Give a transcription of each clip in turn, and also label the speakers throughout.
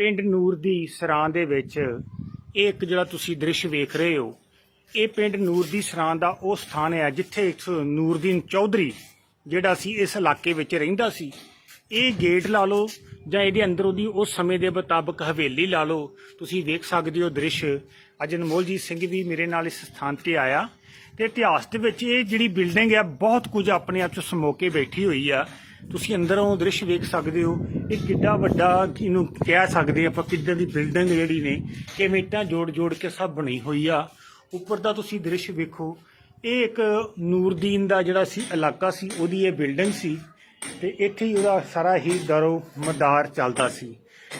Speaker 1: ਪਿੰਡ ਨੂਰ ਦੀ ਸਰਾਂ ਦੇ ਵਿੱਚ ਇਹ ਇੱਕ ਜਿਹੜਾ ਤੁਸੀਂ ਦ੍ਰਿਸ਼ ਵੇਖ ਰਹੇ ਹੋ, ਇਹ ਪਿੰਡ ਨੂਰ ਦੀ ਸਰਾਂ ਦਾ ਉਹ ਸਥਾਨ ਹੈ ਜਿੱਥੇ ਇੱਕ ਨੂਰਦੀਨ ਚੌਧਰੀ ਜਿਹੜਾ ਸੀ ਇਸ ਇਲਾਕੇ ਵਿੱਚ ਰਹਿੰਦਾ ਸੀ। ਇਹ ਗੇਟ ਲਾ ਲਓ ਜਾਂ ਇਹਦੇ ਅੰਦਰ ਉਹਦੀ ਉਸ ਸਮੇਂ ਦੇ ਮੁਤਾਬਕ ਹਵੇਲੀ ਲਾ ਲਓ। ਤੁਸੀਂ ਵੇਖ ਸਕਦੇ ਹੋ ਦ੍ਰਿਸ਼। ਅੱਜ ਅਨਮੋਲਜੀਤ ਸਿੰਘ ਵੀ ਮੇਰੇ ਨਾਲ ਇਸ ਸਥਾਨ ਤੇ ਆਇਆ। ਤੇ ਇਤਿਹਾਸ ਦੇ ਵਿੱਚ ਇਹ ਜਿਹੜੀ ਬਿਲਡਿੰਗ ਹੈ ਬਹੁਤ ਕੁਝ ਆਪਣੇ ਆਪ ਚ ਸਮੋ ਕੇ ਬੈਠੀ ਹੋਈ ਆ। ਤੁਸੀਂ ਅੰਦਰੋਂ ਦ੍ਰਿਸ਼ ਵੇਖ ਸਕਦੇ ਹੋ, ਇਹ ਕਿੱਡਾ ਵੱਡਾ ਇਹਨੂੰ ਕਹਿ ਸਕਦੇ ਆਪਾਂ ਕਿੱਦਾਂ ਦੀ ਬਿਲਡਿੰਗ ਜਿਹੜੀ ਨੇ, ਕਿਵੇਂ ਇੱਟਾਂ ਜੋੜ ਜੋੜ ਕੇ ਸਭ ਬਣੀ ਹੋਈ ਆ। ਉੱਪਰ ਦਾ ਤੁਸੀਂ ਦ੍ਰਿਸ਼ ਵੇਖੋ, ਇਹ ਇੱਕ ਨੂਰਦੀਨ ਦਾ ਜਿਹੜਾ ਸੀ, ਇਲਾਕਾ ਸੀ, ਉਹਦੀ ਇਹ ਬਿਲਡਿੰਗ ਸੀ ਤੇ ਇੱਥੇ ਹੀ ਉਹਦਾ ਸਾਰਾ ਹੀ ਦਰੋ ਮਦਾਰ ਚੱਲਦਾ ਸੀ।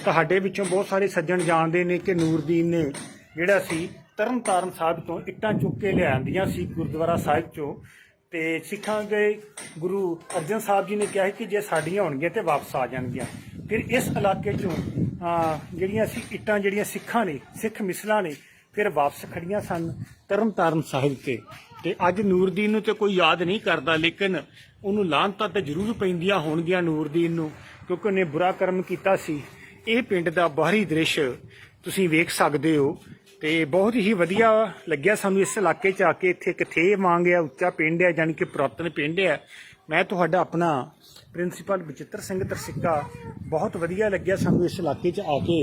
Speaker 1: ਤੁਹਾਡੇ ਵਿੱਚੋਂ ਬਹੁਤ ਸਾਰੇ ਸੱਜਣ ਜਾਣਦੇ ਨੇ ਕਿ ਨੂਰਦੀਨ ਨੇ ਜਿਹੜਾ ਸੀ, ਤਰਨਤਾਰਨ ਸਾਹਿਬ ਤੋਂ ਇੱਟਾਂ ਚੁੱਕ ਕੇ ਲਿਆਂਦੀਆਂ ਸੀ ਗੁਰਦੁਆਰਾ ਸਾਹਿਬ ਚੋਂ। ਤੇ ਸਿੱਖਾਂ ਦੇ ਗੁਰੂ ਅਰਜਨ ਸਾਹਿਬ ਜੀ ਨੇ ਕਿਹਾ ਕਿ ਜੇ ਸਾਡੀਆਂ ਹੋਣਗੀਆਂ ਤੇ ਵਾਪਸ ਆ ਜਾਣਗੀਆਂ। ਫਿਰ ਇਸ ਇਲਾਕੇ ਚੋਂ ਜਿਹੜੀਆਂ ਸੀ ਇੱਟਾਂ, ਜਿਹੜੀਆਂ ਸਿੱਖਾਂ ਨੇ, ਸਿੱਖ ਮਿਸਲਾਂ ਨੇ, ਫਿਰ ਵਾਪਸ ਖੜੀਆਂ ਸਨ ਤਰਨਤਾਰਨ ਸਾਹਿਬ ਤੇ। ਤੇ ਅੱਜ ਨੂਰਦੀਨ ਨੂੰ ਤੇ ਕੋਈ ਯਾਦ ਨਹੀਂ ਕਰਦਾ, ਲੇਕਿਨ ਉਹਨੂੰ ਲਾਹਨਤਾਂ ਤੇ ਜ਼ਰੂਰ ਪੈਂਦੀਆਂ ਹੋਣਗੀਆਂ ਨੂਰਦੀਨ ਨੂੰ, ਕਿਉਂਕਿ ਉਹਨੇ ਬੁਰਾ ਕਰਮ ਕੀਤਾ ਸੀ। ਇਹ ਪਿੰਡ ਦਾ ਬਾਹਰੀ ਦ੍ਰਿਸ਼ ਤੁਸੀਂ ਵੇਖ ਸਕਦੇ ਹੋ ਤੇ ਬਹੁਤ ਹੀ ਵਧੀਆ ਲੱਗਿਆ ਸਾਨੂੰ ਇਸ ਇਲਾਕੇ 'ਚ ਆ ਕੇ, ਇੱਥੇ ਕਿਥੇ ਮੰਗ ਹੈ ਉੱਚਾ ਪਿੰਡ ਹੈ ਯਾਨੀ ਕਿ ਪੁਰਾਤਨ ਪਿੰਡ ਹੈ ਮੈਂ ਤੁਹਾਡਾ ਆਪਣਾ ਪ੍ਰਿੰਸੀਪਲ ਬਚਿੱਤਰ ਸਿੰਘ ਤਰਸਿੱਕਾ, ਬਹੁਤ ਵਧੀਆ ਲੱਗਿਆ ਸਾਨੂੰ ਇਸ ਇਲਾਕੇ 'ਚ ਆ ਕੇ।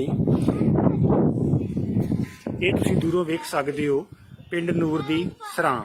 Speaker 1: ਇਹ ਤੁਸੀਂ ਦੂਰੋਂ ਵੇਖ ਸਕਦੇ ਹੋ, ਪਿੰਡ ਨੂਰ ਦੀ ਸਰਾਂ।